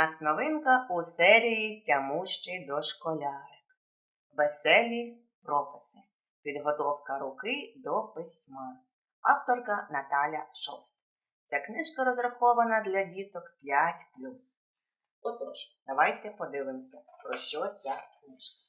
нас новинка у серії Тямущий дошколярик. Веселі прописи. Підготовка руки до письма. Авторка Наталя Шост. Ця книжка розрахована для діток 5. Отож, давайте подивимося, про що ця книжка.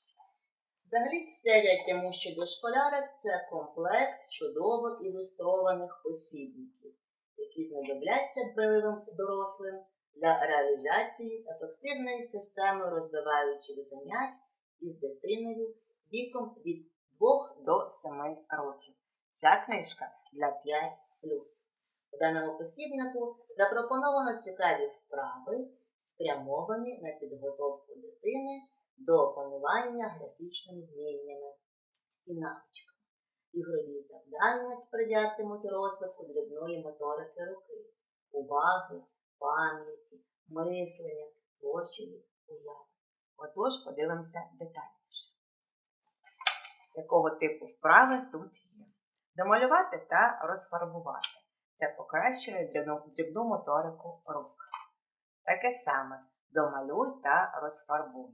Взагалі, серія Тямущий дошколярик це комплект чудово ілюстрованих посібників, які знадобляться дбайливим дорослим для реалізації ефективної системи розвиваючих занять із дитиною віком від 2 до 7 років. Ця книжка для 5 У даному посібнику запропоновано цікаві вправи, спрямовані на підготовку дитини до опанування графічними вміннями і навичками. Ігрові завдання сприятимуть розвитку дрібної моторики руки, уваги, пам'яті, мислення, творчої уяви. Отож, подивимося детальніше. Якого типу вправи тут є? Домалювати та розфарбувати. Це покращує дрібну, дрібну моторику рук. Таке саме домалюй та розфарбуй.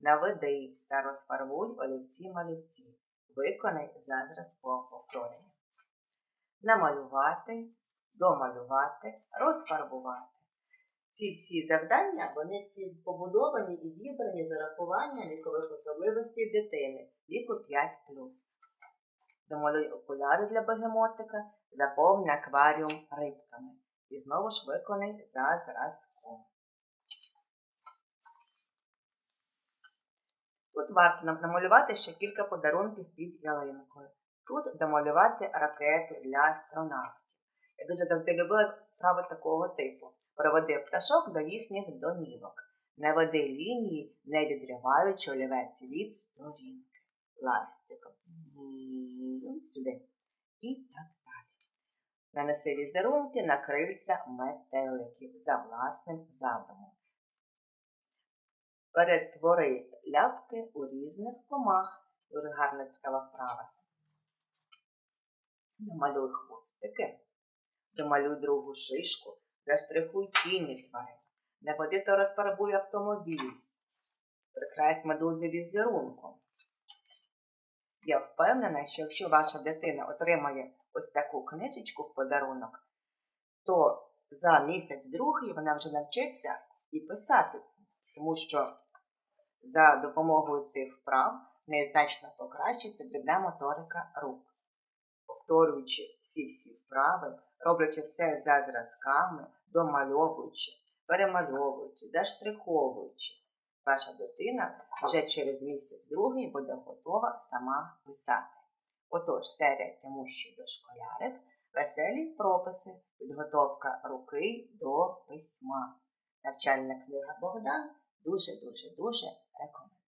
Наведи та розфарбуй олівці малювці. Виконай за зразком повторення. Намалювати, домалювати, розфарбувати. Ці всі завдання, вони всі побудовані і вибрані за рахування вікових особливостей дитини віку 5 Домалюй окуляри для бегемотика, заповни акваріум рибками. І знову ж виконай за зразком. Тут варто нам намалювати ще кілька подарунків під ялинкою. Тут домалювати ракету для астронавтів. Дуже завжди любила справи такого типу. Проведи пташок до їхніх домівок. Не веди лінії, не відриваючи олівець від сторінки. Ластиком. Сюди. І так далі. Нанеси візерунки на крильця метеликів за власним задумом. Перетвори ляпки у різних комах. Дуже вправа. Намалюй хвостики. Домалюй другу шишку. Заштрихуй тіні тварин. Не води то розфарбуй автомобіль. Прикрась медузу візерунком. Я впевнена, що якщо ваша дитина отримає ось таку книжечку в подарунок, то за місяць-другий вона вже навчиться і писати, тому що за допомогою цих вправ незначно покращиться дрібна моторика рук. Повторюючи всі-всі вправи, роблячи все за зразками, домальовуючи, перемальовуючи, заштриховуючи, ваша дитина вже через місяць-другий буде готова сама писати. Отож, серія Тимущий дошколярик, веселі прописи, підготовка руки до письма. Навчальна книга Богдан дуже-дуже-дуже рекомендую.